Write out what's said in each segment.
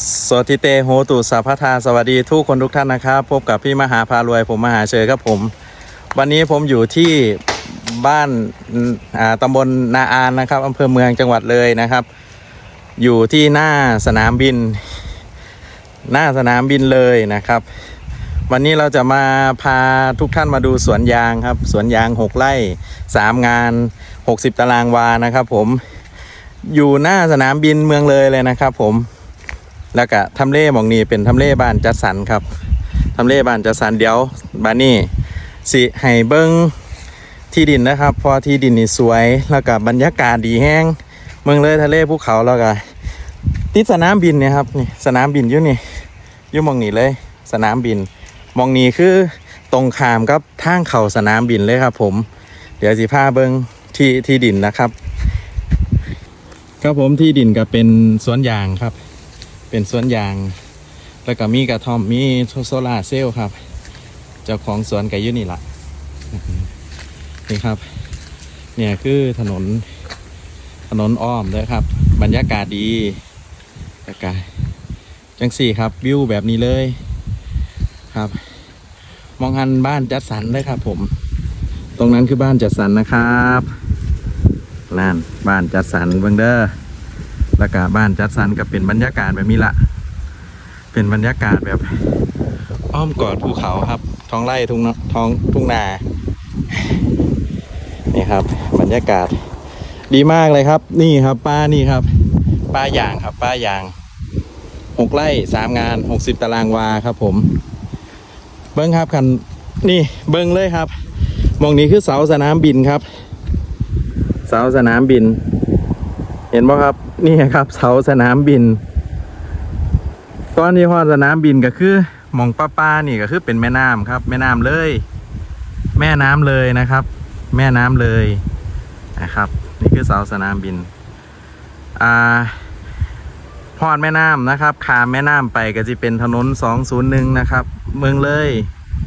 สวัสดีเตโหตุสัพพทาสวัสดีทุกคนทุกท่านนะครับ พบกับพี่มหาพารวย ผมมหาเชยครับผม วันนี้ผมอยู่ที่บ้านอ่าตำบลนาอานนะครับอำเภอเมืองจังหวัดเลยนะครับ อยู่ที่หน้าสนามบิน หน้าสนามบินเลยนะครับ วันนี้เราจะมาพาทุกท่านมาดูสวนยางครับ สวนยาง 6 ไร่ 3 งาน 60 ตารางวานะครับ ผมอยู่หน้าสนามบินเมืองเลยเลยนะครับ ผม แล้วก็ทำเลหมองนี้เป็นทำเลบ้านจัดสรรครับทำเลบ้านจัดสรรเดี๋ยวบ้านนี้สิให้เบิ้งที่ดินนะครับเพอที่ดินนี่สวยแล้วก็บรรยากาศดีแห้งเมืองเลยทะเลภูเขาแล้วก็ติดสนามบินเนี่ยครับนี่สนามบินอยู่นี่อยู่มองนี้เลย สนามบินมองนี้คือตรงขามกับทางเข่าสนามบินเลยครับ ผม เดี๋ยวสิพาเบิ้งที่ที่ดินนะครับ ครับผมที่ดินก็เป็นสวนยางครับ เป็นสวนยาง แล้วก็มีกระท่อมมีโซลาเซลล์ครับ เจ้าของสวนก็อยู่นี่ละนี่ครับ เนี่ยคือถนนถนนอ้อมเลยครับ บรรยากาศดีอากาศจังสี่ครับวิวแบบนี้เลยครับ มองหันบ้านจัดสรรเลยครับ ผม ตรงนั้นคือบ้านจัดสรรนะครับนั่นบ้านจัดสรรเบิงเด้อ แล้วก็บ้านจัดสรรก็เป็นบรรยากาศแบบนี้ละเป็นบรรยากาศแบบ อ้อมกอดภูเขาครับ ท้องไร่ทุ่งท้องทุ่งนานี่ครับ บรรยากาศ ดีมากเลยครับ นี่ครับป้านี่ครับ ป้ายางครับ ป้ายางหกไร่สามงานหกสิบตารางวาครับ ผม เบิ้งครับคันนี่เบิ้งเลยครับมองนี้คือเสาสนามบินครับ เสาสนามบิน เห็นไหมครับนี่ครับเสาสนามบินตอนที่ฮอดสนามบินก็คือมองป้าป้านี่ก็คือเป็นแม่น้ำครับ แม่น้ำเลย แม่น้ำเลยนะครับ แม่น้ำเลยนะครับ นี่คือเสาสนามบินอ่าฮอดแม่น้ำนะครับขามแม่น้ำไปก็จะเป็นถนน 201 นะครับ เมืองเลย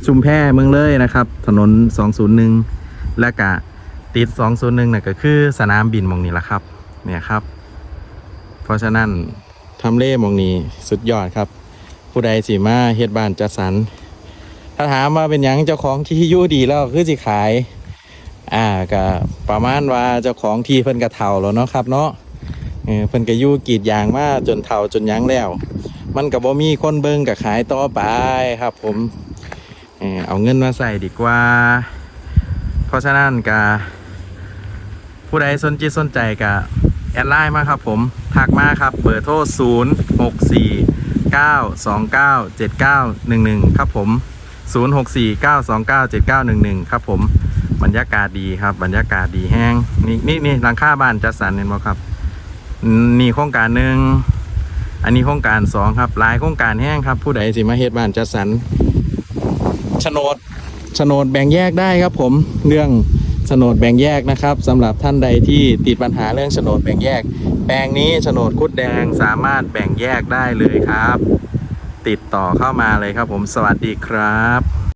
ชุมแพเมืองเลยนะครับ ถนน 201 และกะติด 201น่ะก็คือสนามบินมองนี้ละครับ เนี่ยครับ เพราะฉะนั้นทำเล่มองนี้สุดยอดครับ ผู้ใดสิมาเฮ็ดบ้านจัดสรรถ้าถามว่าเป็นยังเจ้าของที่ยู่ดีแล้วคือสิขาย อ่าก็ประมาณว่าเจ้าของที่เพิ่นกระเฒ่าแล้วเนาะครับเนาะเออเพิ่นก็ยู่กีดยางมาจนเฒ่าจนยังแล้ว มันก็บ่มีคนเบิ่งก็ขายต่อไปครับผมเออเอาเงินมาใส่ดีกว่า เพราะฉะนั้นก็ผู้ใดสนจิตสนใจก็ แอดไลน์มาครับผม ทักมาครับเบอร์โทร 0 6 4 9 2 9 7 9 1 1 ครับผม 0 6 4 9 2 9 7 9 1 1 ครับผม บรรยากาศดีครับ บรรยากาศดีแห้ง นี่นี่นี่หลังคาบ้านจัดสรรเห็นไหมครับ นี่โครงการหนึ่งอันนี้โครงการสองครับหลายโครงการแห้งครับ ผู้ใดสิมาเฮ็ดบ้านจัดสรรโฉนดโฉนดแบ่งแยกได้ครับผมเรื่อง นดแบ่งแยกนะครับสำหรับท่านใดที่ติดปัญหาเรื่องโฉนดแบ่งแยก แปลงนี้โฉนดคุดแดงสามารถแบ่งแยกได้เลยครับ ติดต่อเข้ามาเลยครับผมสวัสดีครับ